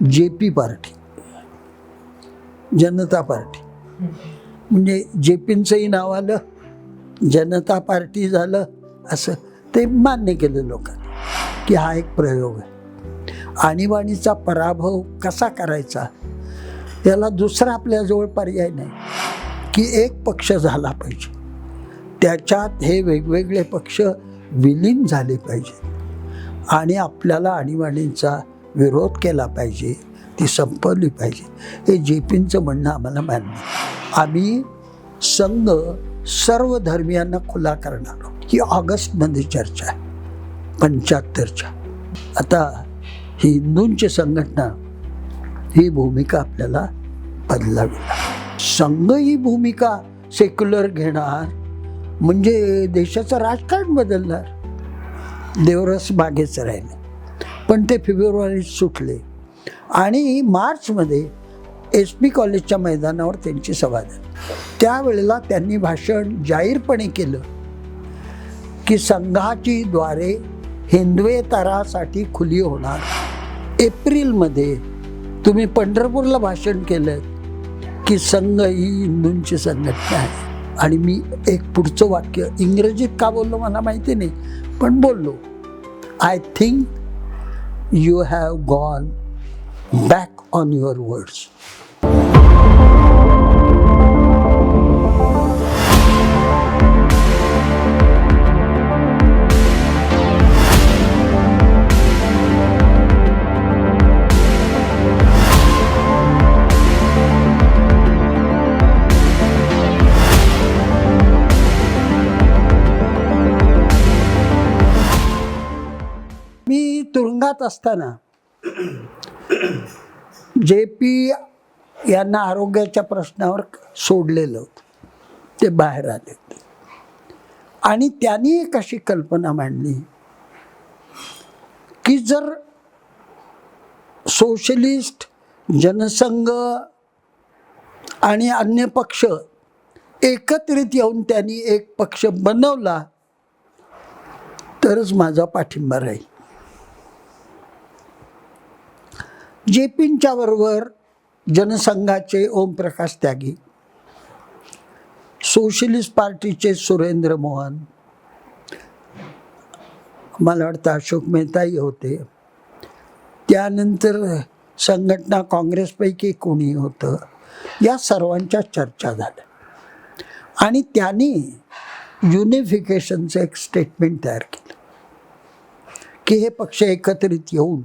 J P party जनता party. म्हणजे जे पींचंही नाव आलं जनता पार्टी झालं असं ते मान्य केलं लोकांनी की हा एक प्रयोग आहे. आणीबाणीचा पराभव कसा करायचा याला दुसरा आपल्याजवळ पर्याय नाही की एक पक्ष झाला पाहिजे. त्याच्यात हे वेगवेगळे पक्ष विलीन झाले पाहिजे आणि आपल्याला आणीबाणीचा विरोध केला पाहिजे ती संपवली पाहिजे. हे जे पींचं म्हणणं आम्हाला मान्य आम्ही संघ सर्व धर्मियांना खुला करणार आहोत. ही ऑगस्टमध्ये चर्चा आहे. पंच्याहत्तरच्या. आता ही हिंदूंची संघटना ही भूमिका आपल्याला बदलावी संघ ही भूमिका सेक्युलर घेणार म्हणजे देशाचं राजकारण बदलणार. देवरस मागेच राहिलं. पण ते फेब्रुवारीत सुटले. आणि मार्चमध्ये एस पी कॉलेजच्या मैदानावर त्यांची सभा झाली. त्यावेळेला त्यांनी भाषण जाहीरपणे केलं की संघाची द्वारे हिंदवेतारासाठी खुली होणार. एप्रिलमध्ये तुम्ही पंढरपूरला भाषण केलं की संघ ही हिंदूंची संघटना आहे. आणि मी एक पुढचं वाक्य इंग्रजीत का बोललो मला माहिती नाही पण बोललो. I think you have gone back on your words तुरुंगात असताना जे पी यांना आरोग्याच्या प्रश्नावर सोडलेलं होतं. ते बाहेर आले होते. आणि त्यांनी एक अशी कल्पना मांडली की जर सोशलिस्ट जनसंघ आणि अन्य पक्ष एकत्रित येऊन त्यांनी एक पक्ष बनवला तरच माझा पाठिंबा राहील. जे पींच्या बरोबर जनसंघाचे ओमप्रकाश त्यागी सोशलिस्ट पार्टीचे सुरेंद्र मोहन मला वाटतं अशोक मेहताही होते. त्यानंतर संघटना काँग्रेसपैकी कोणी होतं? या सर्वांच्या चर्चा झाल्या. आणि त्यांनी युनिफिकेशनचं एक स्टेटमेंट तयार केलं की हे पक्ष एकत्रित येऊन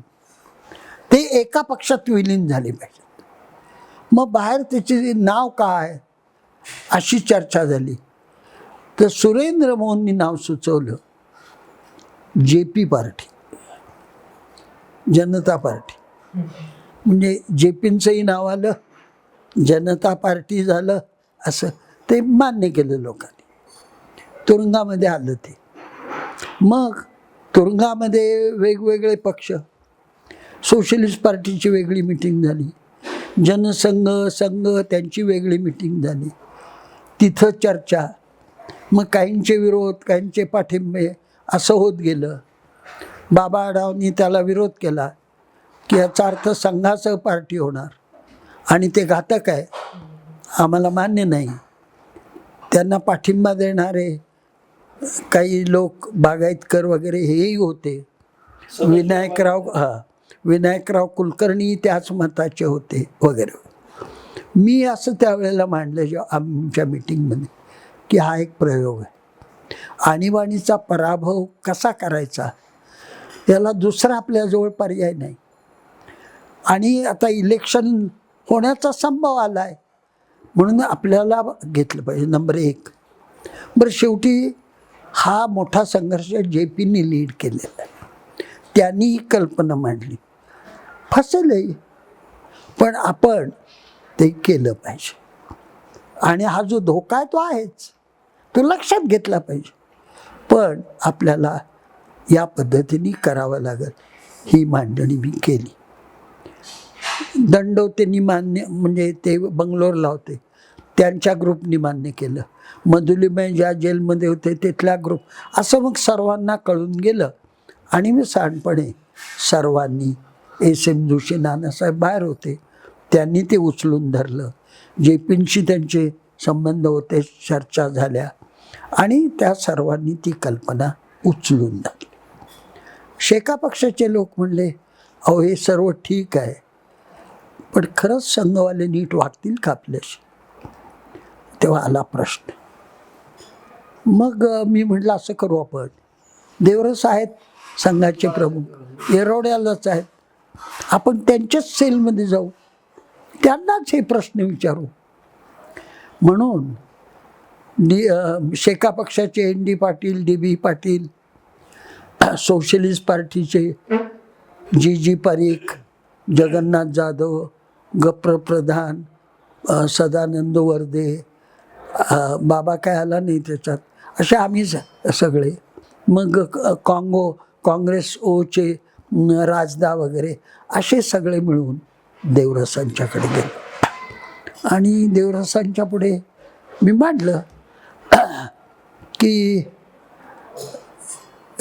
ते एका पक्षात विलीन झाले पाहिजेत. मग बाहेर त्याचे नाव काय अशी चर्चा झाली. तर सुरेंद्र मोहननी नाव सुचवलं. J P party. जनता पार्टी. म्हणजे जे पींचंही नाव आलं जनता पार्टी झालं असं ते मान्य केलं लोकांनी. तुरुंगामध्ये आलं ते. मग तुरुंगामध्ये वेगवेगळे पक्ष सोशलिस्ट पार्टीची वेगळी मिटिंग झाली. जनसंघ संघ त्यांची वेगळी मिटिंग झाली. तिथं चर्चा. मग काहींचे विरोध काहींचे पाठिंबे असं होत गेलं. बाबा आढावनी त्याला विरोध केला की याचा अर्थ संघासह पार्टी होणार. आणि ते घातक आहे. आम्हाला मान्य नाही. त्यांना पाठिंबा देणारे काही लोक बागायतकर वगैरे हेही होते. विनायकराव हा. विनायकराव कुलकर्णी त्याच मताचे होते वगैरे. मी असं त्यावेळेला मांडलं जेव्हा आमच्या मिटिंगमध्ये की हा एक प्रयोग आहे. आणीबाणीचा पराभव कसा करायचा? याला दुसरा आपल्याजवळ पर्याय नाही. आणि आता इलेक्शन होण्याचा संभव आला आहे म्हणून आपल्याला घेतलं पाहिजे नंबर एक. बरं शेवटी हा मोठा संघर्ष जे पीने लीड केलेला आहे त्यांनी ही कल्पना मांडली. फसलही. पण आपण ते केलं पाहिजे. आणि हा जो धोका आहे तो आहेच. तो लक्षात घेतला पाहिजे. पण आपल्याला या पद्धतीने करावं लागेल ही मांडणी मी केली. दंडवतेनी मान्य म्हणजे ते बंगलोरला होते. त्यांच्या ग्रुपनी मान्य केलं. मधुलिमय ज्या जेलमध्ये होते तिथला ग्रुप. असं मग सर्वांना कळून गेलं. आणि मी सांडपणे सर्वांनी एस एम जोशी नानासाहेब बाहेर होते. त्यांनी ते उचलून धरलं. जे पींशी त्यांचे संबंध होते चर्चा झाल्या आणि त्या सर्वांनी ती कल्पना उचलून धरली. शेका पक्षाचे लोक म्हणले अहो हे सर्व ठीक आहे पण खरंच संघवाले नीट वागतील का आपल्याशी? तेव्हा आला प्रश्न. मग मी म्हटलं असं करू आपण. देवरस आहेत संघाचे प्रमुख. येरवड्यालाच आहेत. आपण त्यांच्याच सेलमध्ये जाऊ. त्यांनाच हे प्रश्न विचारू. म्हणून डी शेका पक्षाचे N D Patil D B Patil socialist पार्टीचे जी जी परीख जगन्नाथ जाधव गप्र प्रधान सदानंद वर्दे बाबा काय आला नाही त्याच्यात असे आम्ही सगळे. मग काँगो काँग्रेस ओचे राजदा वगैरे असे सगळे मिळून देवरसांच्याकडे गेलो. आणि देवरसांच्या पुढे मी मांडलं की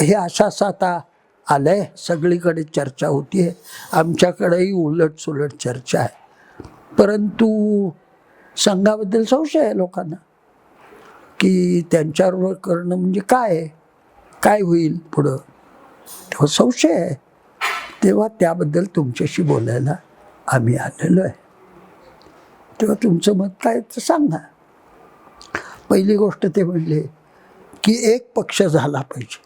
हे अशा असं आता आहे सगळीकडे चर्चा होती आहे आमच्याकडेही उलट सुलट चर्चा आहे. परंतु संघाबद्दल संशय आहे लोकांना की त्यांच्यावर करणं म्हणजे काय आहे? काय होईल पुढं? तेव्हा संशय आहे. तेव्हा त्याबद्दल तुमच्याशी बोलायला आम्ही आलेलो आहे. तेव्हा तुमचं मत काय तर सांगा. पहिली गोष्ट ते म्हणले की एक पक्ष झाला पाहिजे.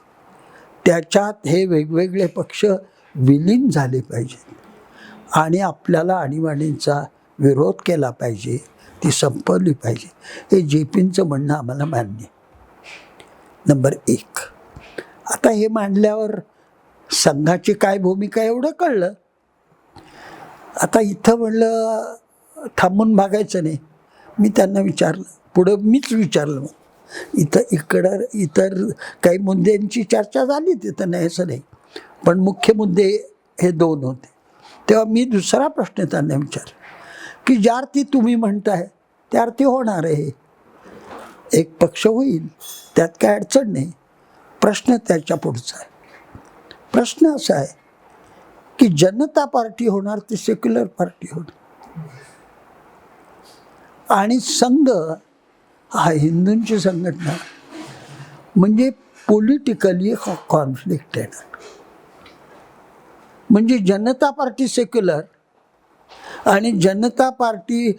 त्याच्यात हे वेगवेगळे पक्ष विलीन झाले पाहिजेत आणि आपल्याला आणीबाणींचा विरोध केला पाहिजे ती संपवली पाहिजे. हे जे पींचं म्हणणं आम्हाला मान्य नंबर एक. आता हे मांडल्यावर संघाची काय भूमिका एवढं कळलं. आता इथं म्हणलं थांबून भागायचं नाही. मी त्यांना विचारलं. पुढं मीच विचारलं मग. इथं इकडं इतर काही मुद्द्यांची चर्चा झाली तिथं नाही असं नाही. पण मुख्य मुद्दे हे दोन होते. तेव्हा मी दुसरा प्रश्न त्यांना विचारला. की ज्या अर्थी तुम्ही म्हणताय त्या अर्थी होणार आहे एक पक्ष होईल त्यात काय अडचण नाही. प्रश्न त्याच्या पुढचा आहे. प्रश्न असा आहे की जनता पार्टी होणार ती सेक्युलर पार्टी होणार. आणि संघ हा हिंदूंची संघटना म्हणजे पॉलिटिकली कॉन्फ्लिक्ट येणार. म्हणजे जनता पार्टी सेक्युलर आणि जनता पार्टी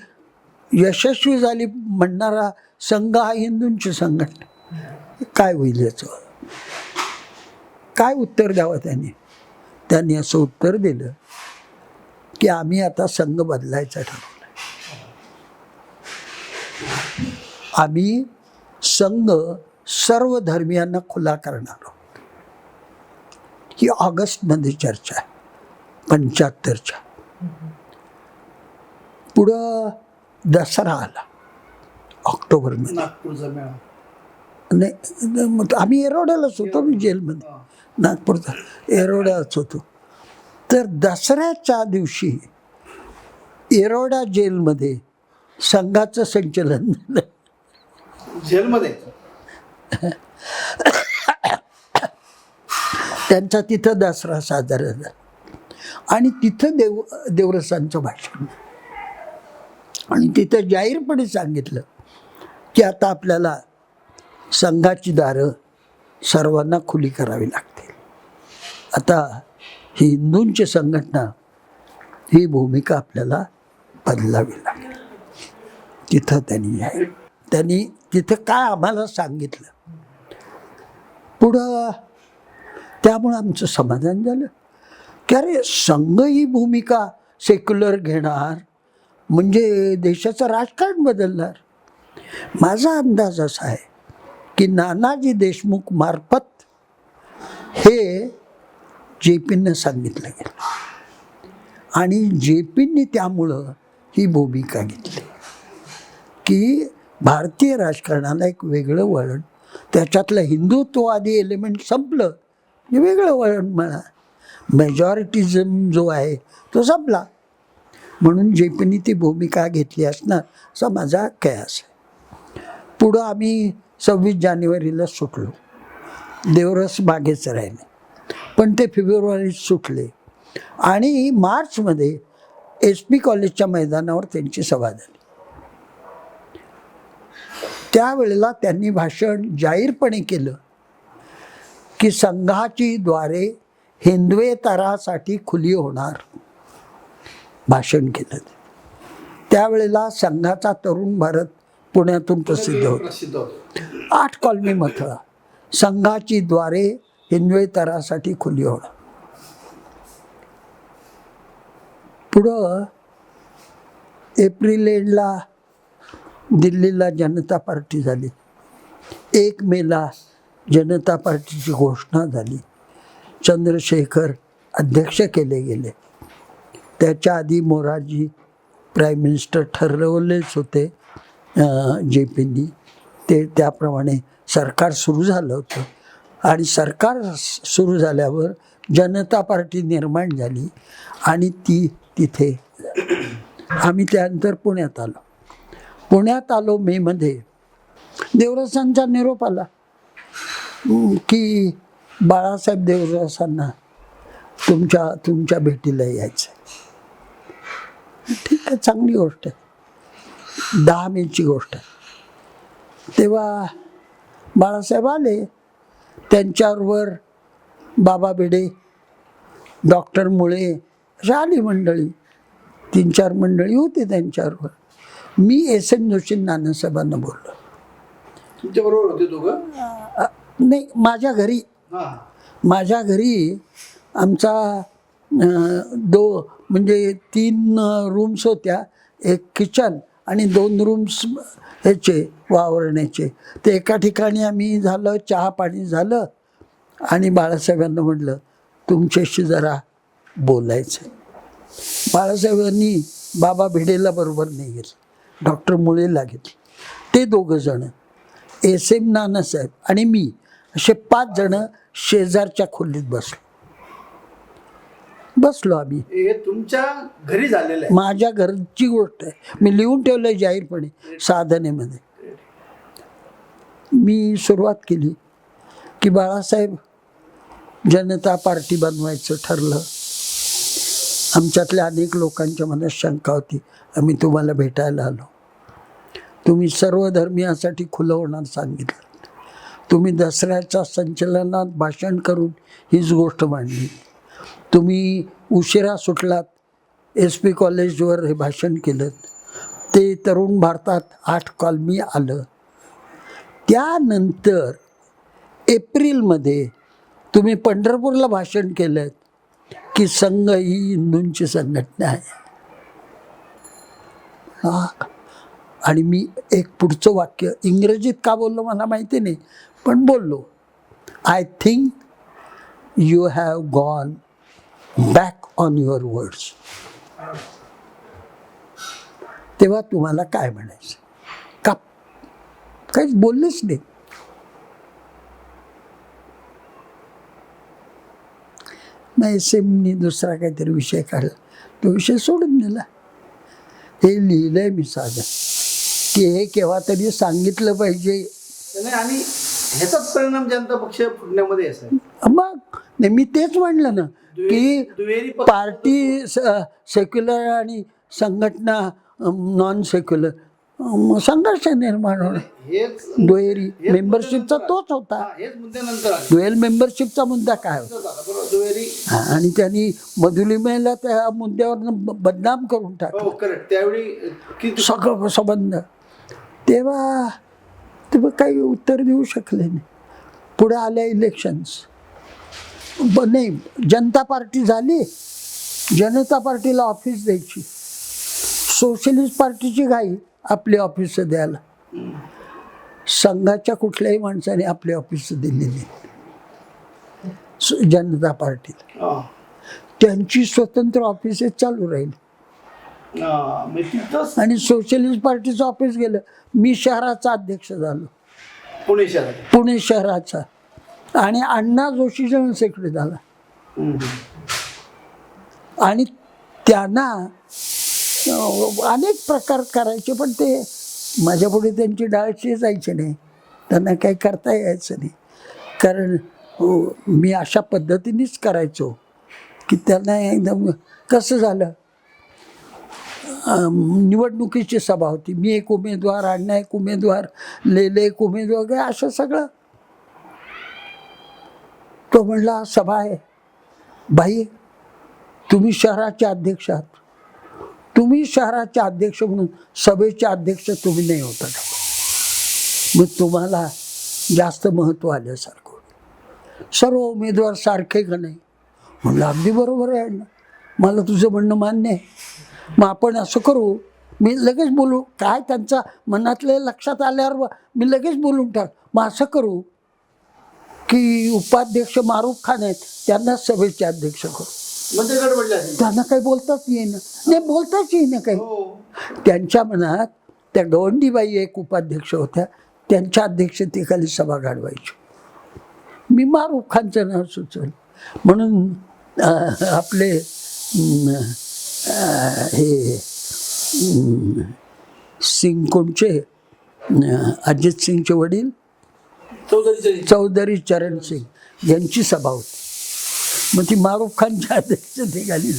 यशस्वी झाली म्हणणारा संघ हा हिंदूंची संघटना काय होईल याचं? काय उत्तर द्यावं त्यांनी? त्यांनी असं उत्तर दिलं की आम्ही आता संघ बदलायचा ठरवला आम्ही संघ सर्व धर्मियांना खुला करणार आहोत. ही ऑगस्टमध्ये चर्चा आहे. पंच्याहत्तरच्या. पुढं दसरा आला. ऑक्टोबरमध्ये. नाही आम्ही एरोड्यालाच होतो मी जेलमध्ये. नागपूरचा एरोड्यालाच होतो. तर दसऱ्याच्या दिवशी एरोडा जेलमध्ये संघाचं संचलन झालं. जेलमध्ये? त्यांचा तिथं दसरा साजरा झाला. आणि तिथं देव देवरसांचं भाषण. आणि तिथं जाहीरपणे सांगितलं की आता आपल्याला संघाची दारं सर्वांना खुली करावी लागतील आता ही हिंदूंची संघटना ही भूमिका आपल्याला बदलावी लागेल. तिथं त्यांनी आहे. त्यांनी तिथं काय आम्हाला सांगितलं? पुढं त्यामुळं आमचं समाधान झालं. की अरे संघ ही भूमिका सेक्युलर घेणार म्हणजे देशाचं राजकारण बदलणार. माझा अंदाज असा आहे की नानाजी देशमुख मार्फत हे जे पींना सांगितलं गेलं. आणि जे पींनी त्यामुळं ही भूमिका घेतली. की भारतीय राजकारणाला एक वेगळं वळण त्याच्यातलं हिंदुत्ववादी एलिमेंट संपलं. हे वेगळं वळण म्हणा. मेजॉरिटिझम जो आहे तो संपला. म्हणून जे पीनी ती भूमिका घेतली असणार असा माझा कयास आहे. पुढं आम्ही सव्वीस जानेवारीला सुटलो. देवरस मागेच राहिले. पण ते फेब्रुवारीत सुटले. आणि मार्चमध्ये एस पी कॉलेजच्या मैदानावर त्यांची सभा झाली. त्यावेळेला त्यांनी भाषण जाहीरपणे केलं की संघाची द्वारे हिंदवेतरासाठी खुली होणार भाषण केलं. त्यावेळेला संघाचा तरुण भारत पुण्यातून प्रसिद्ध होता. आठ कॉलनी मथळा. संघाची द्वारे हिंदवेतरासाठी खुली होणं. पुढं एप्रिल एंडला दिल्लीला जनता पार्टी झाली. एक मेला जनता पार्टीची घोषणा झाली. चंद्रशेखर अध्यक्ष केले गेले. त्याच्या आधी मोरारजी प्राईम मिनिस्टर ठरवलेच होते जे पींनी ते त्याप्रमाणे सरकार सुरू झालं होतं. आणि सरकार सुरू झाल्यावर जनता पार्टी निर्माण झाली आणि ती तिथे आम्ही त्यानंतर पुण्यात आलो. पुण्यात आलो मेमध्ये देवरसांचा निरोप आला. की बाळासाहेब देवरसांना तुमच्या तुमच्या भेटीला यायचं ठीक आहे चांगली गोष्ट आहे. दहा मेची गोष्ट आहे. तेव्हा बाळासाहेब आले. त्यांच्याबरोबर बाबा बेडे डॉक्टर मुळे अशी आली मंडळी तीन चार मंडळी होती त्यांच्याबरोबर मी एस एन जोशी नानासाहेबांना बोललो. तुमच्या बरोबर होते दोघं? नाही माझ्या घरी हा. माझ्या घरी आमचा दो म्हणजे तीन रूम्स होत्या. एक किचन आणि दोन रूम्स ह्याचे वावरण्याचे. ते एका ठिकाणी आम्ही झालं चहा पाणी झालं आणि बाळासाहेबांना म्हटलं तुमच्याशी जरा बोलायचं बाळासाहेबांनी बाबा भिडेला बरोबर नाही घेतलं. डॉक्टर मुळेला घेतलं. ते दोघं जण एस एम नानासाहेब आणि मी असे पाच जण शेजारच्या खोलीत बसलो. बसलो आम्ही. हे तुमच्या घरी झालेलं आहे. माझ्या घरची गोष्ट आहे. मी लिहून ठेवलंय जाहीरपणे साधनेमध्ये. मी सुरुवात केली की बाळासाहेब जनता पार्टी बनवायचं ठरलं. आमच्यातल्या अनेक लोकांच्या मनात शंका होती. आम्ही तुम्हाला भेटायला आलो. तुम्ही सर्व धर्मियासाठी खुलं होणार सांगितलं. तुम्ही दसऱ्याच्या संचलनात भाषण करून हीच गोष्ट मांडली. तुम्ही उशिरा सुटलात एस पी कॉलेजवर हे भाषण केलं. ते तरुण भारतात आठ कॉलमी आलं. त्यानंतर एप्रिलमध्ये तुम्ही पंढरपूरला भाषण केलं की संघ ही हिंदूंची संघटना आहे. आणि मी एक पुढचं वाक्य इंग्रजीत का बोललो मला माहिती नाही पण बोललो. I think you have gone back on your words तेव्हा तुम्हाला काय म्हणायचं? का काहीच बोललेच नाही. नाही सेमनी दुसरा काहीतरी विषय काढला. तो विषय सोडून दिला. हे लिहिलंय मी साधं. की हे केव्हा तरी सांगितलं पाहिजे. नाही आणि ह्याचाच परिणाम जनता पक्ष फुटण्यामध्ये मग नाही मी तेच म्हणलं ना. की पार्टी सेक्युलर आणि संघटना नॉन सेक्युलर संघर्ष निर्माण होणं. दुहेरी मेंबरशिपचा तोच होता. दुहेल मेंबरशिपचा मुद्दा काय होता? आणि त्यांनी मधुलिमेला त्या मुद्द्यावर बदनाम करून टाकलं. हो त्यावेळी सगळं संबंध. तेव्हा तेव्हा काही उत्तर देऊ शकले नाही. पुढे आल्या इलेक्शन्स नाही जनता पार्टी झाली जनता पार्टीला ऑफिस द्यायची. सोशलिस्ट पार्टीची घाई आपली ऑफिस द्यायला. संघाच्या कुठल्याही माणसाने आपली ऑफिस दिली नाही स- जनता पार्टीला. हा. त्यांची स्वतंत्र ऑफिसेस चालू राहील. आणि सोशलिस्ट पार्टीचं ऑफिस गेलं मी शहराचा अध्यक्ष झालो. पुणे शहराचा. आणि अण्णा जोशी जनरल सेक्रेटरी झाला. आणि त्यांना अनेक प्रकार करायचे पण ते माझ्या पुढे त्यांची डाळशी जायची नाही. त्यांना काही करता यायचं नाही. कारण हो, मी अशा पद्धतीनेच करायचो की त्यांना एकदम कसं झालं? निवडणुकीची सभा होती. मी एक उमेदवार अण्णा एक उमेदवार लेले एक उमेदवार वगैरे असं सगळं तो म्हणला सभा आहे. बाई तुम्ही शहराचे अध्यक्ष आहात. तुम्ही शहराचे अध्यक्ष म्हणून सभेचे अध्यक्ष तुम्ही नाही होता. मग तुम्हाला जास्त महत्त्व आल्यासारखं सर्व उमेदवार सारखे का नाही? म्हणलं अगदी बरोबर आहे ना मला तुझं म्हणणं मान्य आहे. मग आपण असं करू मी लगेच बोलू. काय त्यांचा मनातले लक्षात आल्यावर मी लगेच बोलून टाक. मग असं करू की उपाध्यक्ष मारूफ खान आहेत त्यांना सभेचे अध्यक्ष करू. त्यांना काही बोलताच येईना. नाही बोलताच येईना काही. हो. त्यांच्या मनात त्या गवंडीबाई एक उपाध्यक्ष होत्या त्यांच्या अध्यक्षतेखाली सभा गाडवायची मी मारूफ खानचं नाव सुचवलं. म्हणून आपले हे सिंग कोणचे? अजित सिंगचे वडील चौधरी चरण सिंग. यांची सभा होती. मग ती मारूफ खानच्या अध्यक्षतेखाली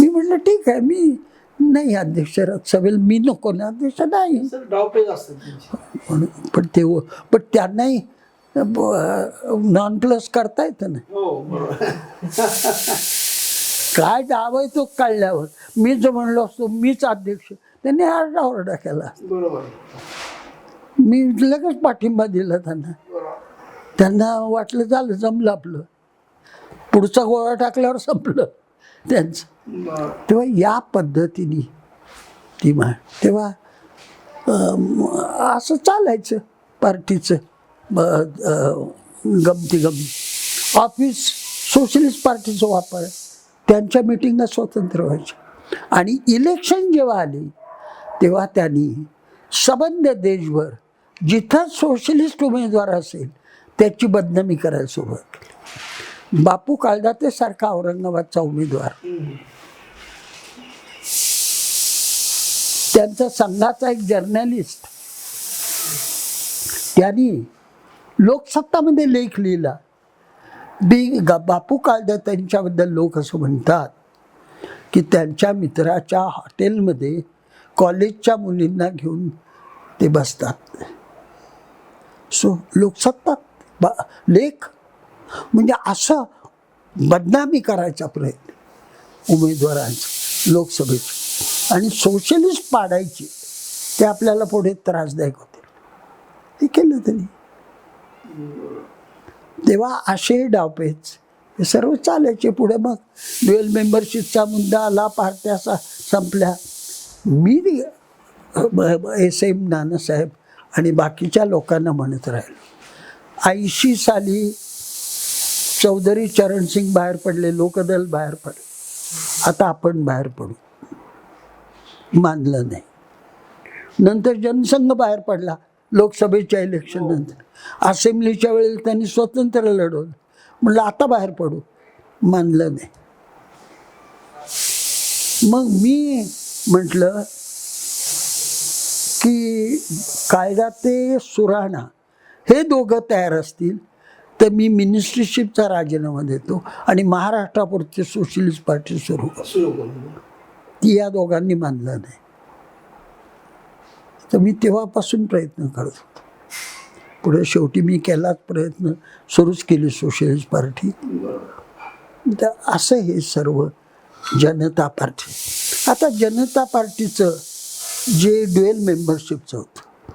मी म्हटलं ठीक आहे मी नाही अध्यक्ष सभेला मी नको ना अध्यक्ष नाही. पण ते व- पण त्यांनाही नॉन प्लस करता येतं ना. हो काय डाव आहे तो काढल्यावर मी जो म्हणलो असतो मीच अध्यक्ष. त्यांनी आरडाओरडा केला. बरोबर. मी लगेच पाठिंबा दिला त्यांना. त्यांना वाटलं झालं जमलं आपलं. पुढचा गोळा टाकल्यावर संपलं त्यांचं. तेव्हा या पद्धतीने ती मा तेव्हा असं चालायचं पार्टीचं. गमती गमती ऑफिस सोशलिस्ट पार्टीचा वापर. त्यांच्या मिटिंगा स्वतंत्र व्हायच्या आणि इलेक्शन जेव्हा आली तेव्हा त्यांनी सबंध देशभर जिथं सोशलिस्ट उमेदवार असेल त्याची बदनामी करायला सुरुवात केली. बापू काळदाते सारखा औरंगाबादचा उमेदवार. त्यांचा संघाचा एक जर्नलिस्ट त्यांनी लोकसत्तामध्ये लेख लिहिला. बी ग- बापू काळदा त्यांच्याबद्दल लोक असं म्हणतात की त्यांच्या मित्राच्या हॉटेलमध्ये कॉलेजच्या मुलींना घेऊन ते बसतात. सो लोकसत्ता ब लेख. म्हणजे असं बदनामी करायचा प्रयत्न उमेदवारांचा लोकसभेची. आणि सोशलिस्ट पाडायची ते आपल्याला पुढे त्रासदायक होते ते केलं त्यांनी. तेव्हा असे डावपेच हे सर्व चालायचे पुढे मग. ड्युएल मेंबरशिपचा मुद्दा आला पार्ट्या संपल्या. मी एस एम नानासाहेब आणि बाकीच्या लोकांना म्हणत राहिलो. ऐंशी साली चौधरी चरणसिंग बाहेर पडले लोकदल बाहेर पडले. आता आपण बाहेर पडू. मानलं नाही. नंतर जनसंघ बाहेर पडला लोकसभेच्या इलेक्शन नंतर. असेंब्लीच्या वेळेला त्यांनी स्वतंत्र लढवलं. म्हणलं आता बाहेर पडू. मानलं नाही. मग मी म्हटलं की कायदा ते सुराणा हे दोघं तयार असतील तर मी मिनिस्ट्रीशिपचा राजीनामा देतो आणि महाराष्ट्रापुरती सोशलिस्ट पार्टी सुरू ती या दोघांनी मानलं नाही. तर मी तेव्हापासून प्रयत्न करत. होतो पुढे शेवटी मी केलाच प्रयत्न सुरूच केली सोशलिस्ट पार्टी. तर असं हे सर्व जनता पार्टी. आता जनता पार्टीचं जे ड्युएल मेंबरशिपचं होतं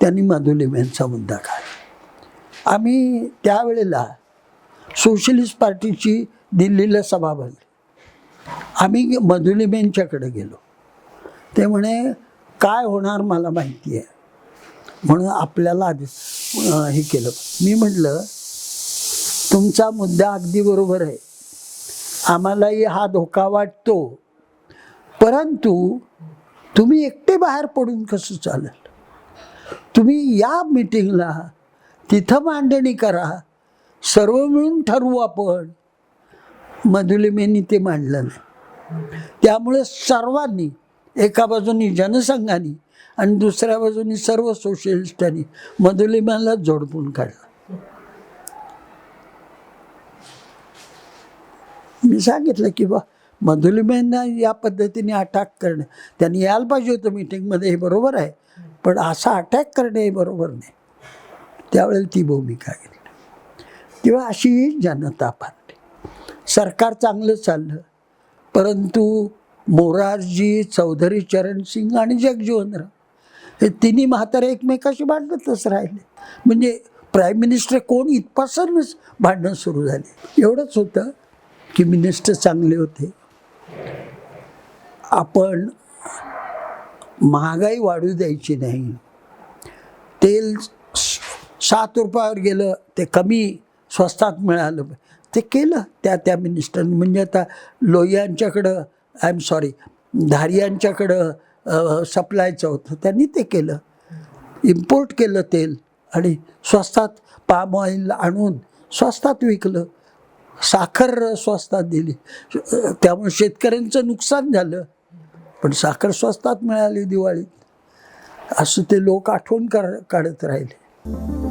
त्यांनी मधुलिमेंचा मुद्दा काढला. आम्ही त्यावेळेला सोशलिस्ट पार्टीची दिल्लीला सभा भरली. आम्ही मधुलिमेंच्याकडे गेलो. ते म्हणे काय होणार मला माहिती आहे. म्हणून आपल्याला आधी हे केलं. मी म्हटलं तुमचा मुद्दा अगदी बरोबर आहे. आम्हालाही हा धोका वाटतो. परंतु तुम्ही एकटे बाहेर पडून कसं चालेल? तुम्ही या मीटिंगला तिथं मांडणी करा. सर्व मिळून ठरवू आपण. मधुलिमेनी ते मांडलं नाही. त्यामुळे सर्वांनी एका बाजूनी जनसंघाने आणि दुसऱ्या बाजूनी सर्व सोशलिस्टांनी मधुलिमाला जोडपून काढलं. मी सांगितलं की बा मधुलिमेंना या पद्धतीने अटॅक करणं. त्यांनी यायला पाहिजे होतं मिटिंगमध्ये हे बरोबर आहे. पण असा अटॅक करणे हे बरोबर नाही. त्यावेळेला ती भूमिका घेतली. तेव्हा अशी जनता पार्टी. सरकार चांगलं चाललं. परंतु मोरारजी चौधरी चरण सिंग आणि जगजीवनराव हे तिन्ही म्हातारे एकमेकाशी भांडतच राहिले. म्हणजे प्राईम मिनिस्टर कोण इथपासूनच भांडणं सुरू झाली. एवढंच होतं की मिनिस्टर चांगले होते. आपण महागाई वाढू द्यायची नाही. तेल सात रुपयावर गेलं ते कमी स्वस्तात मिळालं. ते केलं त्या त्या मिनिस्टरने म्हणजे आता लोहियांच्याकडं आय एम सॉरी धारियांच्याकडं सप्लायचं होतं त्यांनी ते केलं. इम्पोर्ट केलं तेल आणि स्वस्तात पाम ऑइल आणून स्वस्तात विकलं. साखर स्वस्तात दिली. त्यामुळे शेतकऱ्यांचं नुकसान झालं. पण साखर स्वस्तात मिळाली दिवाळीत. असं ते लोक आठवण कर काढत राहिले.